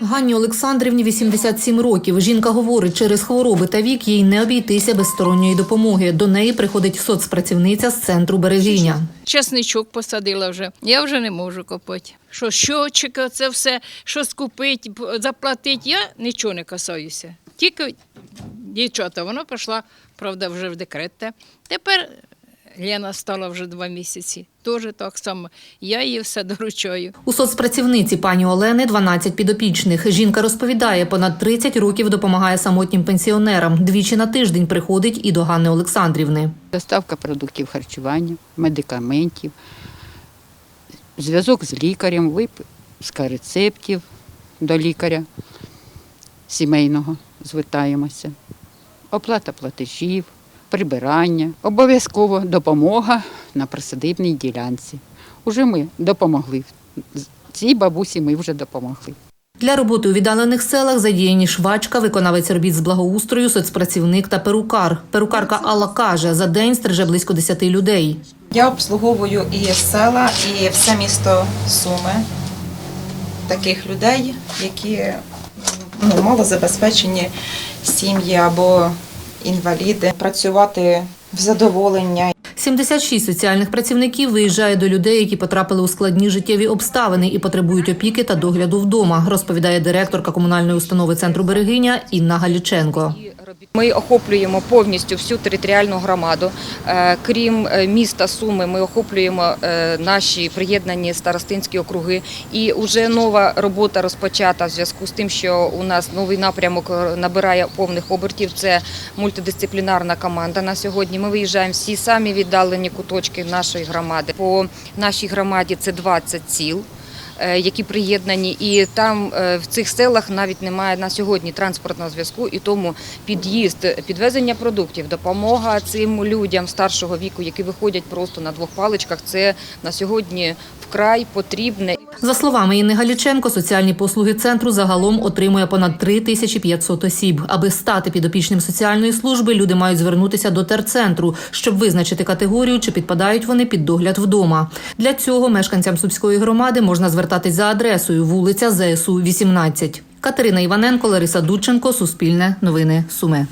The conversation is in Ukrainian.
Ганні Олександрівні 87 років. Жінка говорить, через хвороби та вік їй не обійтися без сторонньої допомоги. До неї приходить соцпрацівниця з центру берегиня. Часничок посадила вже. Я вже не можу копати. Що щочика, це все, що скупити, заплатити, я нічого не касаюся. Тільки дівчата, вона пішла, правда, вже в декрет. Тепер Лена стала вже два місяці. Теж так само. Я їй все доручаю. У соцпрацівниці пані Олени 12 підопічних. Жінка розповідає, понад 30 років допомагає самотнім пенсіонерам. Двічі на тиждень приходить і до Ганни Олександрівни. доставка продуктів харчування, медикаментів, зв'язок з лікарем, виписка рецептів до лікаря сімейного звертаємося, оплата платежів, прибирання, обов'язково допомога на присадибній ділянці. Уже ми допомогли. Цій бабусі ми вже допомогли. Для роботи у віддалених селах задіяні швачка, виконавець робіт з благоустрою, соцпрацівник та перукар. Перукарка Алла каже, за день стриже близько 10 людей. Я обслуговую і села, і все місто Суми таких людей, які ну, малозабезпечені сім'ї або інваліди. Працювати в задоволення 76 соціальних працівників виїжджає до людей, які потрапили у складні життєві обставини і потребують опіки та догляду вдома, розповідає директорка комунальної установи центру берегиня Інна Галіченко. Ми охоплюємо повністю всю територіальну громаду. Е, Крім е, міста Суми, ми охоплюємо е, наші приєднані старостинські округи. І вже нова робота розпочата в зв'язку з тим, що у нас новий напрямок набирає повних обертів. Це мультидисциплінарна команда на сьогодні. Ми виїжджаємо всі самі віддалені куточки нашої громади. По нашій громаді це 20 сіл які приєднані, і там е, в цих селах навіть немає на сьогодні транспортного зв'язку, і тому під'їзд, підвезення продуктів, допомога цим людям старшого віку, які виходять просто на двох паличках. Це на сьогодні вкрай потрібне. За словами Інни Галіченко, соціальні послуги центру загалом отримує понад 3500 осіб. Аби стати підопічним соціальної служби, люди мають звернутися до терцентру, щоб визначити категорію, чи підпадають вони під догляд вдома. Для цього мешканцям Сумської громади можна звертатись за адресою вулиця ЗСУ 18. Катерина Іваненко, Лариса Дудченко, Суспільне, Новини Суми.